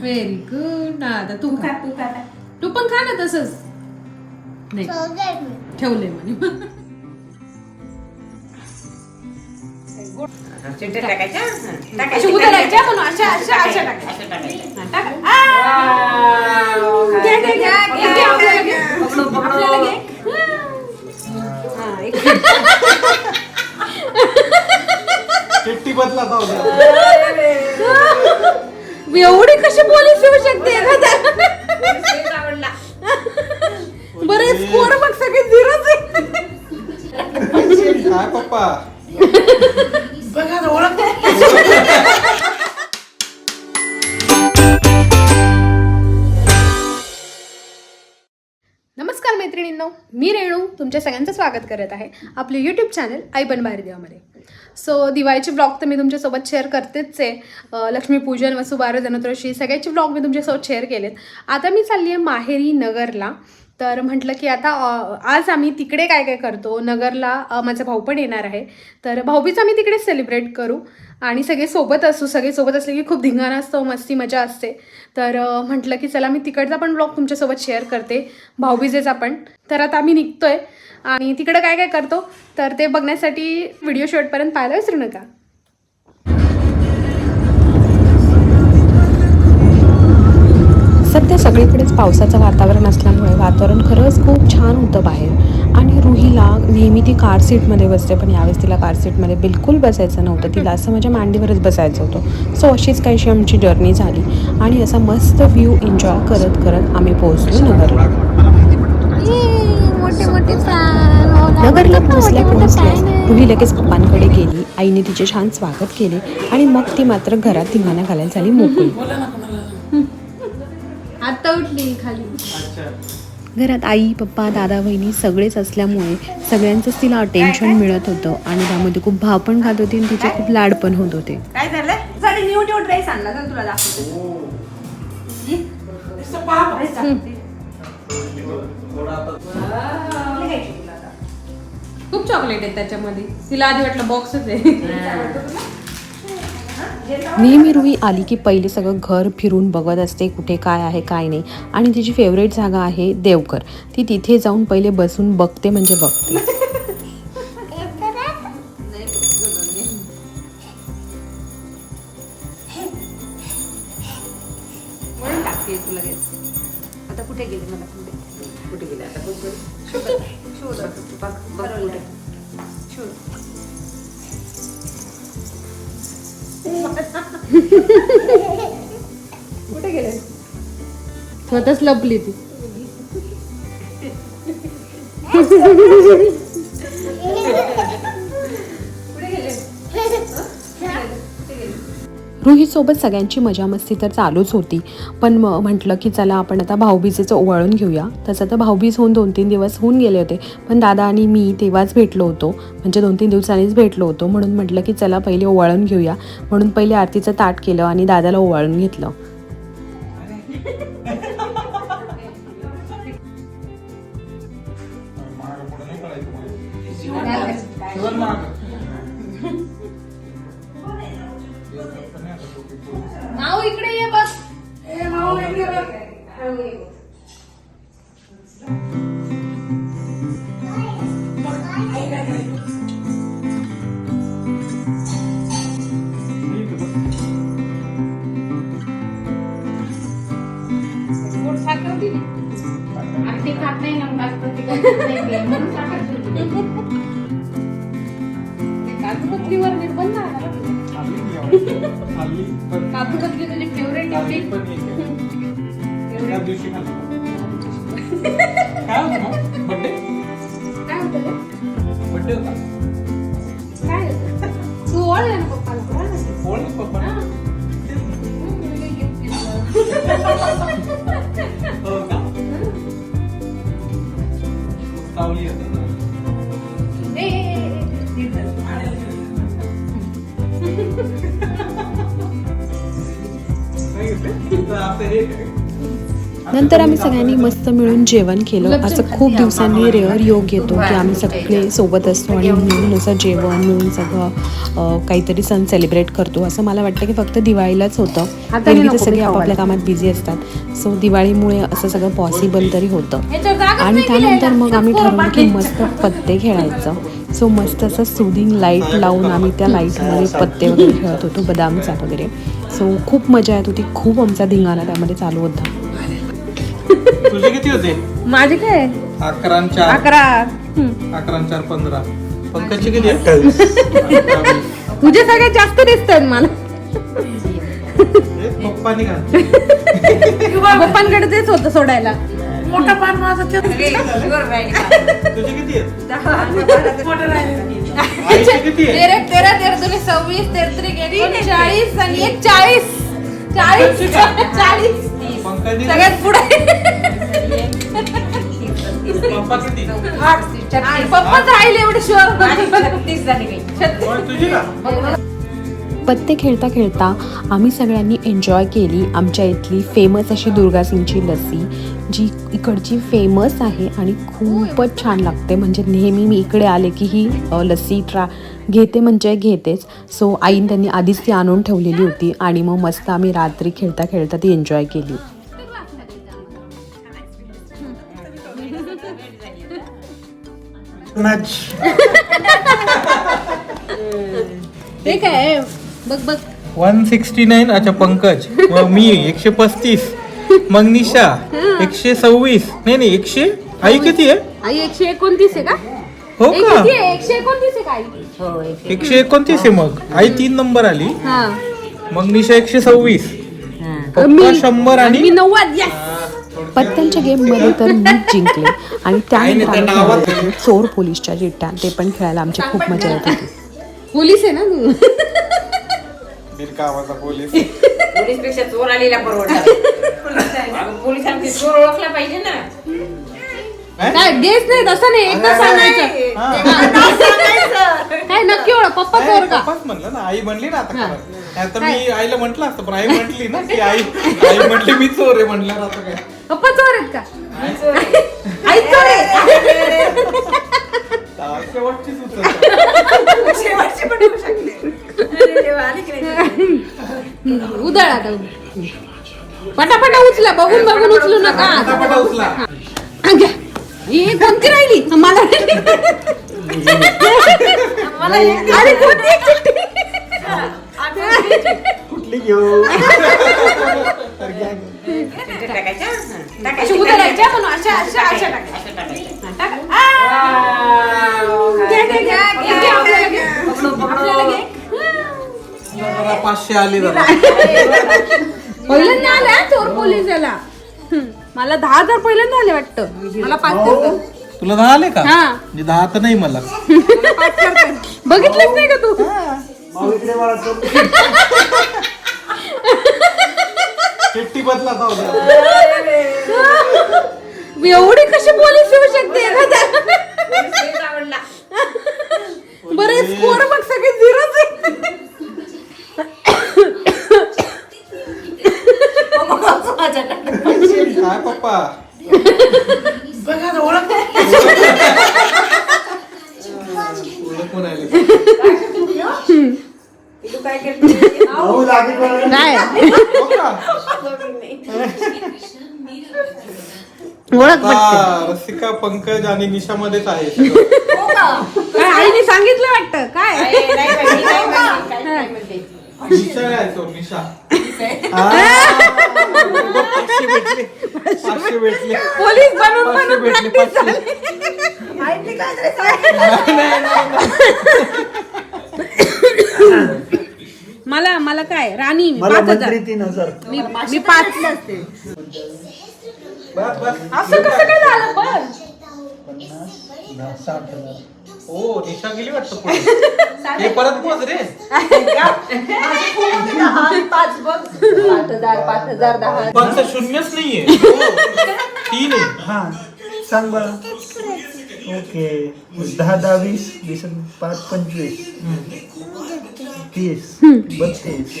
Very good आता तू खा. तू खा तू पण खा ना तसंच. नाही. ठेवले म्हणे. अशा अशा अशा टाकायच्या, चिट्टी बदला द्या एवढी कशी पोलीस येऊ शकते? एखाद्या तेच आवडला. बरे स्कोर बघ सगळे झिरोच आहे काय पप्पा? नमस्कार मी रेणू तुमच्या सगळ्यांचं स्वागत करत आहे आपले यूट्यूब चॅनल आई बन देवामध्ये सो दिवाळीचे ब्लॉग तर मी तुमच्यासोबत शेअर करतेच आहे. लक्ष्मीपूजन वसुबार धनत्रशी सगळ्याचे ब्लॉग मी तुमच्यासोबत शेअर केलेत. आता मी चालली आहे माहेरी नगरला. तर म्हटलं की आता आज आम्ही तिकडे काय काय करतो? नगरला माझा भाऊ पण येणार आहे. तर भाऊबीज आम्ही तिकडे सेलिब्रेट करू. आणि सगळे सोबत असू सगळे सोबत असले की खूप धिंगाणा असतो मस्ती मजा असते. तर म्हटलं की चला मी तिकडचा पण ब्लॉग तुमच्यासोबत शेअर करते. भाऊबीजेचा पण. तर आता आम्ही निघतोय. आणि तिकडं काय काय करतो? तर ते बघण्यासाठी व्हिडिओ शेवटपर्यंत पाहायला विसरू नका. सध्या सगळीकडेच पावसाचं वातावरण असल्यामुळे वातावरण खरंच खूप छान होतं बाहेर. आणि रुहीला नेहमी ती कार सीटमध्ये बसते पण यावेळेस तिला कार सीटमध्ये बिलकुल बसायचं नव्हतं. तिला असं माझ्या मांडीवरच बसायचं होतं. सो अशीच काहीशी आमची जर्नी झाली. आणि असा मस्त व्ह्यू एन्जॉय करत करत आम्ही पोहोचलो नगरला. नगरला पोहोचल्या पोहोचल्याच रुही लगेच पप्पांकडे गेली. आईने तिचे छान स्वागत केले आणि मग ती मात्र घरात धिंगाणा घालायला झाली मोकळी. आता उठली खाली. घरात आई पप्पा दादा बहिणी सगळेच असल्यामुळे सगळ्यांचंच तिला अटेन्शन मिळत होतं आणि त्यामध्ये खूप भाव पण खात होती आणि तिचे खूप लाड पण होत होते. काय झालं? साडी न्यू न्यू ड्रेस आणला. तर तुला दाखवते. खूप चॉकलेट आहे त्याच्यामध्ये. तिला आधी वाटलं बॉक्सच आहे. रुही आली की पहिले सगळं घर फिरून बघत असते कुठे काय आहे काय नाही. आणि तिची फेवरेट जागा आहे देवघर. ती तिथे जाऊन पहिले बसून बघते म्हणजे बघते. आता कुठे गेली मला कुठे? गेले? आता. शोध. बघ, बघ कुठे. शोध. कुठे गेले? स्वतःच लपली ती. रुहीसोबत सगळ्यांची मजा मस्ती तर चालूच होती. पण मग म्हटलं की चला आपण आता भाऊबीजेचं ओवाळून घेऊया. तसं तर भाऊबीज होऊन दोन तीन दिवस होऊन गेले होते. पण दादा आणि मी तेव्हाच भेटलो होतो. म्हणजे दोन तीन दिवसांनीच भेटलो होतो. म्हणून म्हटलं की चला पहिले ओवाळून घेऊया. म्हणून पहिले आरतीचं ताट केलं आणि दादाला ओवाळून घेतलं. काजू कतलीवर निर्बंध तुझा? काजू कतली नंतर आम्ही सगळ्यांनी मस्त मिळून जेवण केलं. असं खूप दिवसांनी रेअर योग येतो की आम्ही सगळे सोबत असतो आणि मिळून असं जेवण मिळून सगळं काहीतरी सण सेलिब्रेट करतो. असं मला वाटतं की फक्त दिवाळीलाच होतं. एरवी तर सगळे आपापल्या कामात बिझी असतात. सो दिवाळीमुळे असं सगळं पॉसिबल तरी होतं. आणि त्यानंतर मग आम्ही ठरवलं की मस्त पत्ते खेळायचं. सो मस्त असं सुदिंग लाइट लावून आम्ही त्या लाईटमध्ये पत्ते वगैरे खेळत होतो बदामचा वगैरे. सो खूप मजा येत होती. खूप आमचा धिंगाणा त्यामध्ये चालू होता. तुझे किती होते? माझे काय? अकरा आणि चार. अकरा. अकरा आणि चार पंधरा. पंकजचे किती आहे तुझे सगळ्यात जास्त दिसतात मला. हे पप्पानी. पप्पांकडे तेच होतं सोडायला. तुझे किती आहेत? आईचे किती आहे तेरा तेरा तेरा दोन्ही सव्वीस तेरत्रिक एकोणचाळीस आणि एक चाळीस. चाळीस. चाळीस. पंकजने सगळ्यात पुढे. पप्पा किती पप्पाच राहिले एवढे शुअर होय, तुझी का पत्ते खेळता खेळता आम्ही सगळ्यांनी एन्जॉय केली आमच्या इथली फेमस अशी दुर्गासिंगची लस्सी जी इकडची फेमस आहे आणि खूपच छान लागते. म्हणजे नेहमी मी इकडे आले की ही लस्सी ट्रा घेते म्हणजे घेतेच. सो आईन त्यांनी आधीच ती आणून ठेवलेली होती आणि मग मस्त आम्ही रात्री खेळता खेळता ती एन्जॉय केली. ते काय बघ बघ. वन सिक्स्टी नाईन अच्छा पंकज. मग मी एकशे पस्तीस. मग निशा एकशे सव्वीस. नाही नाही एकशे? आई किती आहे? आई एकशे एकोणतीस आहे का? हो आई का? किती आहे? एकशे एकोणतीस आहे का आई? एकशे एकोणतीस आहे मग. आई तीन नंबर आली. हा. मग निशा एकशे सव्वीस. पप्पा मी- शंभर आणि मी नव्वद. Yes. पत्त्यांच्या गेममध्ये तर मीच जिंकले आणि त्यानंतर चोर पोलीसच्या चिट्ट्या ते पण खेळायला आमची खूप मजा येत होती. पोलीस आहे ना तू? बिरका आवाजा पोलीस. पोलीसपेक्षा चोर आलेला परवडला. पोलिसांची चोर ओळखला पाहिजे ना. काय गेस नाही तसं नाही एकदा सांगायचं. काय नक्की ओळख पप्पा चोर का? म्हणलं ना आई म्हणली ना आता नाहीतर मी आईला म्हंटल असतं पण आई म्हटली ना की आई आई म्हटली मी चोर आहे म्हटल्यावर आता काय? पप्पा चोर आहेत का? चोर आहे. आई चोर आहे? शेवटची शेवटची पण होऊ? उदळ आता. पटापटा उचला बघून बघून उचलू नका. पटापटा उचला. हा, कोणती राहिली. मला अरे कोणती? कुठली घेऊ इथे टाकायच्या? अशी टाकायची. उधळायच्या म्हणून अशा अशा अशा टाका. अशा टाकायच्या. हा, टाका. आ! घ्या, घ्या, घ्या. घ्या, घ्या, आपल्याला घ्या. आपल्याला घे. जरा पाचशे आली जरा पहिल्यांदा आले चोर पोलीस याला हम्म. मला दहा हजार पहिल्यांदा आले वाटतं मला पाच करतात. तुला दहा आले का हा. म्हणजे दहा तर नाही मला पाच करतात. बघितलंच नाही का तू चिठ्ठी बदला द्या. एवढी कशी पोलीस येऊ शकते एखाद्या आवडला. बरे स्कोर बघ सगळे झिरोच आहे. काय पप्पा ओळख कोण आली? तू काय करते? हो का? ओळख आता रसिका पंकज आणि निशा मध्येच आहे सगळं. काय आईने सांगितलं वाटतं काय काय नाही माहिती, काय माहिती, काय नाही म्हणते. निशा काय तो निशा हा. पाचशे भेटले पाचशे भेटले पोलीस बनून पाचशे बनून भेटले practice पाचशे मला मला काय? राणी मी पाच हजार. मी मी पाच बस बस असं कसं काय झालं? पण. हो निशा गेली वाटतं पुढे. हे परत पोच रे. पंच शून्यच नाहीये. हो. तीन आहे. हा सांग बरं. ओके. दहा दहा वीस वीस पाच पंचवीस. तीस बत्तीस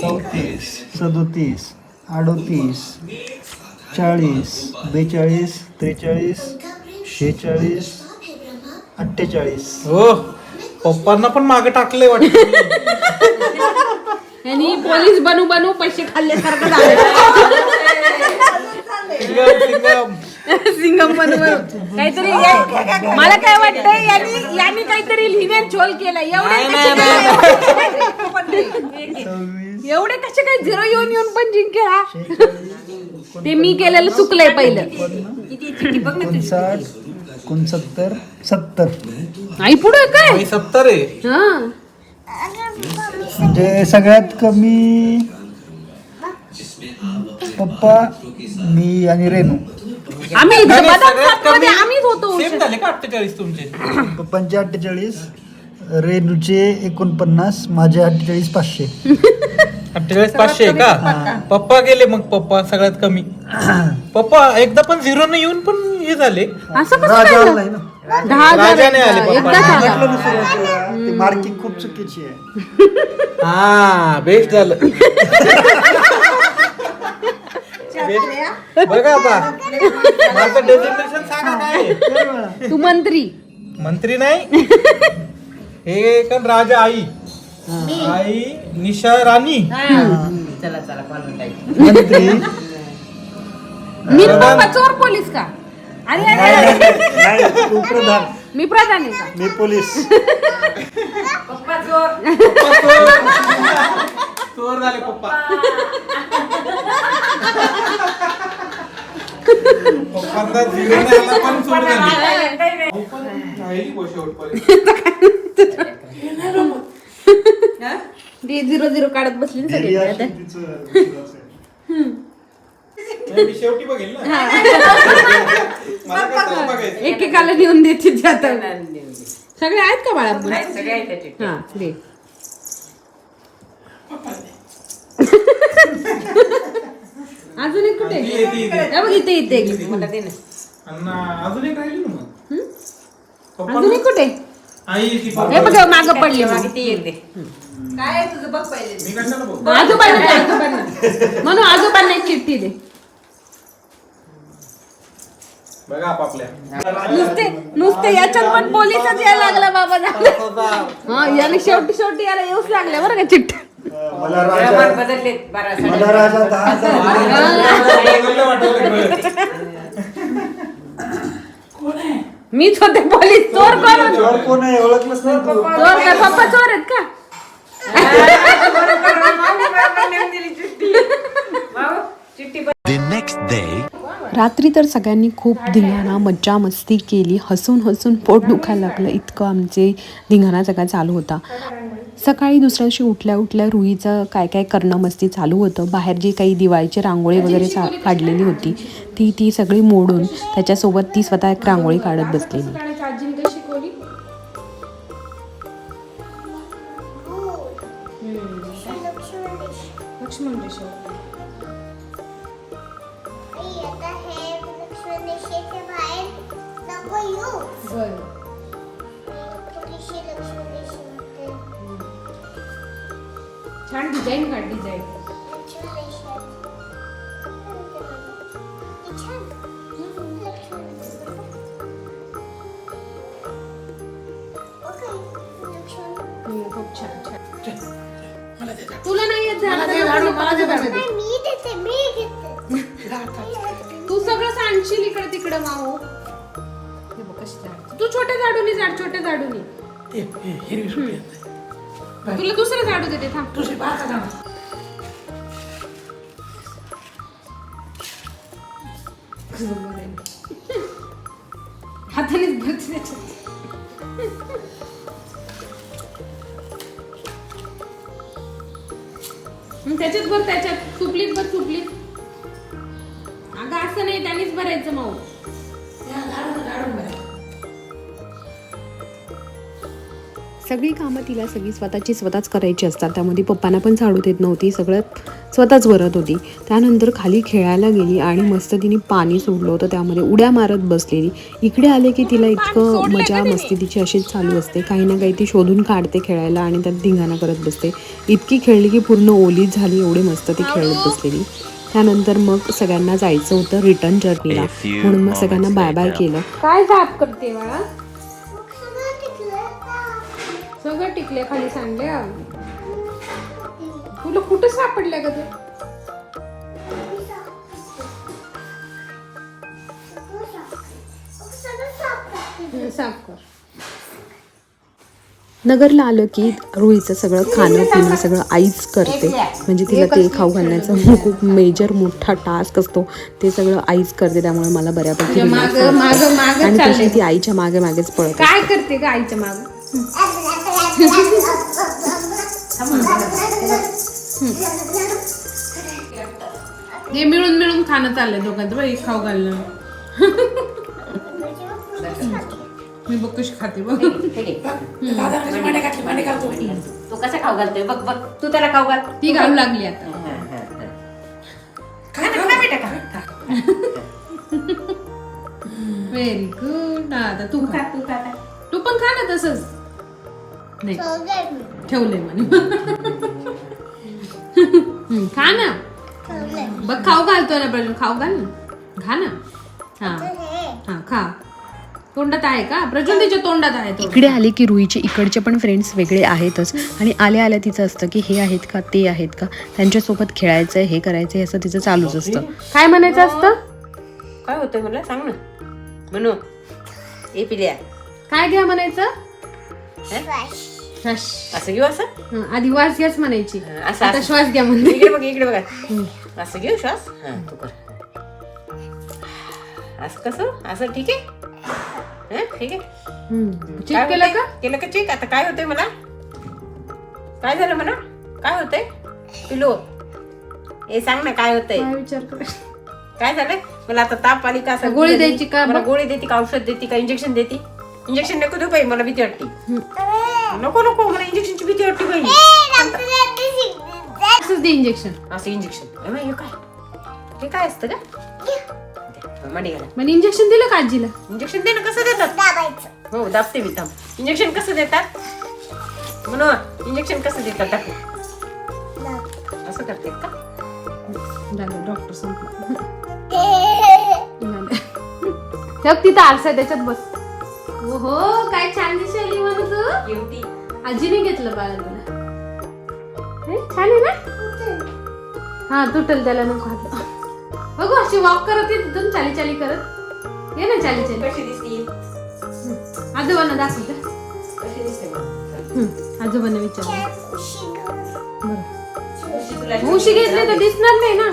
चौतीस सदोतीस अडोतीस चाळीस बेचाळीस त्रेचाळीस शेहेचाळीस अठ्ठेचाळीस. हो पप्पांना पण मागे टाकलंय वाटतं. यांनी पोलीस बनू बनू पैसे खाल्ल्यासारखं झालं सिंगम, काहीतरी या- मला काय वाटतं यांनी यांनी काहीतरी लिहिण्यात झोल केला एवढे नाही, कसे नाही, काय- एवढे कसे काय झिरो येऊन येऊन पण जिंके हा? ते मी केलेलं चुकलंय पहिलं. एकोणसाठ एकोणसत्तर सत्तर. आई पुढे काय? सत्तर आहे. हा. म्हणजे सगळ्यात कमी पप्पा मी आणि रेणू. आम्ही नाही, नाही, बदाम सगळ्यात सातमध्ये कमी आम्हीच होतो सेम झाले का अठ्ठेचाळीस तुमचे? पप्पांचे अठ्ठेचाळीस रेणूचे एकोणपन्नास माझे अठ्ठेचाळीस पाचशे. अठ्ठेचाळीस पाचशे आहे का? पप्पा. गेले मग पप्पा सगळ्यात कमी. पप्पा एकदा पण झिरो न येऊन पण हे झाले. असं कसं राजा काय आलाय ना. दहा हजार राजाने आले एकदा- पप्पा. एकदाच आला. म्हटलं ना सुरुवातीला, ती मार्किंग खूप चुकीची आहे. हा बेस्ट झालं. बघा आता? माझं डेझिग्नेशन सांगा काय? आहे? तू मंत्री. मंत्री नाही? हे पण राजा आई. आई निशा राणी. चला चला मंत्री. मी पप्पा चोर पोलीस का? अरे अरे, अरे. नाही तू प्रधान. मी प्रधान आहे का? मी पोलीस. पप्पा चोर. पप्पा चोर. चोर झाले पप्पा. पप्पांचा zero नाही आला पण चोर झाली. भाऊ पण राहिली बुवा शेवटपर्यंत. ते झिरो झिरो काढत बसली ना सगळी. आता. नाही, मी शेवटी बघेल ना. मला काय तसं बघायचं? एकेकाला नेऊन देते सगळे आहेत का बाळा? हा दे. अजून एक कुठे? ती येते, येते. हे बघ इथे इथे. एक. मला दे ना. अण्णा, अजून एक राहिली ना मग? पप्पा अजून एक कुठे? आई ती हे पप्पा बघ. माग पडली काय तुझं? बघ पहिले. मी कशाला बघू? आजोबांना आजोबांना म्हणून आजोबांना एक चिठ्ठी दे. बघा आपापल्या. नुसते नुसते याच्यात पण पोलिसच यायला लागला बाबा झालं हा याने शेवटी शेवटी याला येऊच लागल्या बरं का चिठ्ठी. मला राजा मला राजा दहा हजार बदललं वाटलं मीच होते पोलीस चोर कोण होते? चोर कोण आहे? ओळखलंच नाही तू. चोर काय पप्पा चोर आहेत का? The next day. रात्री तर सगळ्यांनी खूप धिंगाणा मज्जा मस्ती केली. हसून हसून पोट दुखायला लागलं. इतकं आमचे धिंगाणा सगळा चालू होता. सकाळी दुसऱ्या दिवशी उठल्या उठल्या रुईचं काय काय करणं मस्ती चालू होतं. बाहेर जी काही दिवाळीची रांगोळी वगैरे चा काढलेली होती ती ती सगळी मोडून त्याच्यासोबत ती स्वतः एक रांगोळी काढत बसलेली. लक्ष्मण छान डिझाईन काढ डिझाईन खूप छान छान. तुला नाही येत झाडू. तू सगळं सांडशील इकडे तिकडे माहो हे बघ कशी झाड. तू छोट्या झाडूनी झाड छोट्या झाडूनी हम्म. तुला दुसरं झाडू देते थांब. हातानेच भरते त्याच्यात त्याच्यात भर त्याच्यात. सुपलीत भर सुपलीत अगं असं नाही त्यानेच भरायचं माऊ. सगळी कामं तिला सगळी स्वतःची स्वतःच करायची असतात. त्यामध्ये पप्पांना पण झाडू देत नव्हती. सगळं स्वतःच भरत होती. त्यानंतर खाली खेळायला गेली आणि मस्त तिने पाणी सोडलं होतं. त्यामध्ये उड्या मारत बसलेली. इकडे आले की तिला इतकं मजा मस्ती तिची अशीच चालू असते. काही ना काही ती शोधून काढते खेळायला आणि त्यात धिंगाणा करत बसते. इतकी खेळली की पूर्ण ओलीच झाली. एवढे मस्त ती खेळत बसलेली. त्यानंतर मग सगळ्यांना जायचं होतं रिटर्न जर्नीला. म्हणून मग सगळ्यांना बाय बाय. केलं. काय साफ करते बाळा? सगळं टिकले खाली सांडल्या तुला कुठं सापडल्या का ते? साफ कर. नगरला आलं की रुईचं सगळं खाणं पिणं सगळं आईच करते. म्हणजे तिला ते खाऊ घालण्याचा खूप मेजर मोठा टास्क असतो. ते सगळं आईच करते त्यामुळे मला बऱ्यापैकी आणि तशी ती आईच्या मागे मागेच पळते काय करते का आईच्या माग? हे मिळून मिळून खाणं चाललंय दोघांचं बाई खाऊ घालणं. मी बघ कशी खाते बघ. तू कसं खाऊ घालतोय? बघ बघ. तू त्याला खाऊ घाल. ती घालू लागली आता. खा ना, खा बेटा, खा, खा. व्हेरी गुड आता तू तू खा. तू खा. तू पण खा ना तसंच. नाही. ठेवलंय म्हणे. खा ना. बघ खाऊ घालतो ना प्रजू खाऊ घाल ना. खा ना. हा. हा. खा. तोंडात आहे का? प्रज्वल तिच्या तोंडात आहे तो. इकडे आले की रुईचे इकडचे पण फ्रेंड्स वेगळे आहेतच. आणि आल्या आल्या तिचं असतं की हे आहेत का ते आहेत का? त्यांच्यासोबत खेळायचं हे करायचं असं तिचं चालूच असतं. काय म्हणायचं असतं? काय होतंय मला? सांग ना. म्हणू ए पिल्या. काय घ्या म्हणायचं? असं घेऊ असं? हं, आधी वास घ्याच म्हणायची. हं, असं आता असं. श्वास घ्या म्हणते. इकडे बघ इकडे बघा. असं घेऊ श्वास? हा तू कर. असं कसं? असं ठीक आहे? हं, ठीक आहे. चेक केलं होतंय? का? केलं का चेक आता काय होतंय मला काय झालं म्हणा? काय होतंय? पिलो. ए सांग ना काय होतंय? काय विचार कर काय झालंय? मला आता ताप आली का असं गोळी द्यायची का? मला गोळी देते का औषध देते का इंजेक्शन देते? इंजेक्शन नको देऊ बाई मला भीती वाटते. नको नको मला इंजेक्शनची भीती वाटते बाई. असंच दे इंजेक्शन असं इंजेक्शन हे काय? हे काय असतं का? घाला इंजेक्शन दिलं का आजीला? इंजेक्शन दे ना कसं देतात? हो दाबते मी थांब. इंजेक्शन कसं देतात? म्हणून इंजेक्शन कसं देतात टाकू असं करते का? झालं डॉक्टर संपलं. तिथं आरसा आहे, त्याच्यात बस. हो काय छान दिसायली म्हणू तू. एवढी. आजीने घेतलं बाळा तुला. हे, छान आहे ना? हा तुटल त्याला नको हात बघू अशी वॉक करत ये तिथून चाली चाली करत. ये ना चाली चाली. कशी दिसते? आजोबांना दाखवते कशी दिसते आजोबांना विचार. उशी घेतली तर दिसणार नाही ना.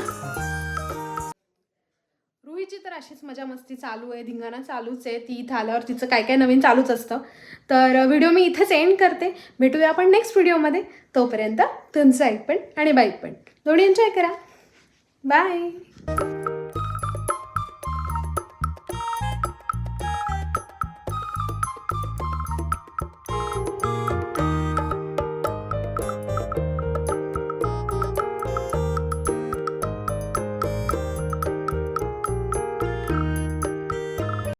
रुहीची तर अशीच मजा मस्ती चालू आहे धिंगाणा चालूच आहे. ती इथं आल्यावर तिचं काय काय नवीन चालूच असतं. तर व्हिडिओ मी इथेच एंड करते. भेटूया आपण नेक्स्ट व्हिडिओमध्ये तोपर्यंत तुमचं ऐक पण आणि बाईक पण. दोन्ही एन्जॉय करा. बाय